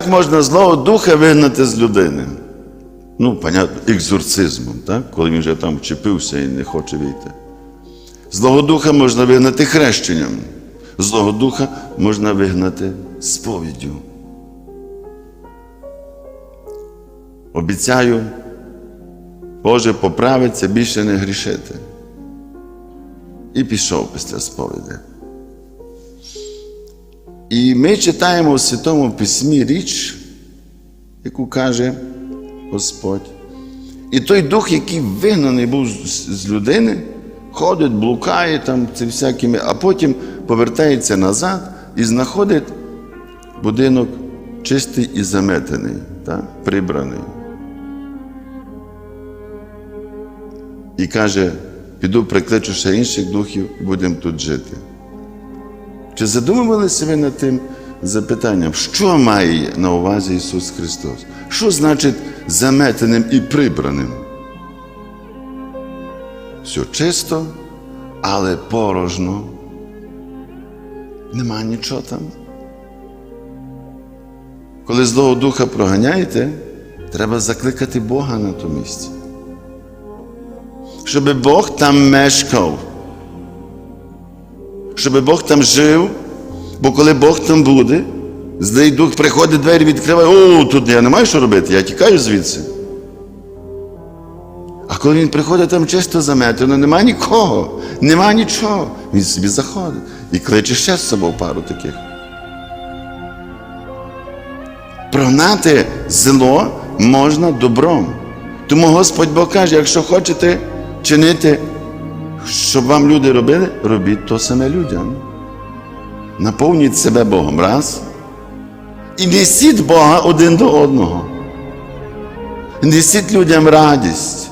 Як можна злого духа вигнати з людини? Ну, понятно, екзорцизмом, так? коли він вже там вчепився і не хоче вийти. Злого духа можна вигнати хрещенням. Злого духа можна вигнати сповіддю. Обіцяю, Боже, поправиться більше не грішити. І пішов після сповіді. І ми читаємо у Святому Письмі річ, яку каже Господь. І той дух, який вигнаний був з людини, ходить, блукає там це всякими, а потім повертається назад і знаходить будинок чистий і заметений, так? прибраний. І каже: піду прикличу ще інших духів будемо тут жити. Чи задумувалися ви над тим запитанням, що має на увазі Ісус Христос? Що значить заметеним і прибраним? Все чисто, але порожно. Нема нічого там. Коли Злого Духа проганяєте, треба закликати Бога на то місце. Щоб Бог там мешкав щоб Бог там жив, бо коли Бог там буде, злий дух приходить, двері відкриває, о, тут я не маю що робити, я тікаю звідси. А коли він приходить там чисто заметено, нема нікого, нема нічого. Він собі заходить і кличе ще з собою пару таких. Прогнати зло можна добром. Тому Господь Бог каже, якщо хочете чинити щоб вам люди робили, робіть то саме людям. Наповніть себе Богом раз. І несіть Бога один до одного. Несіть людям радість.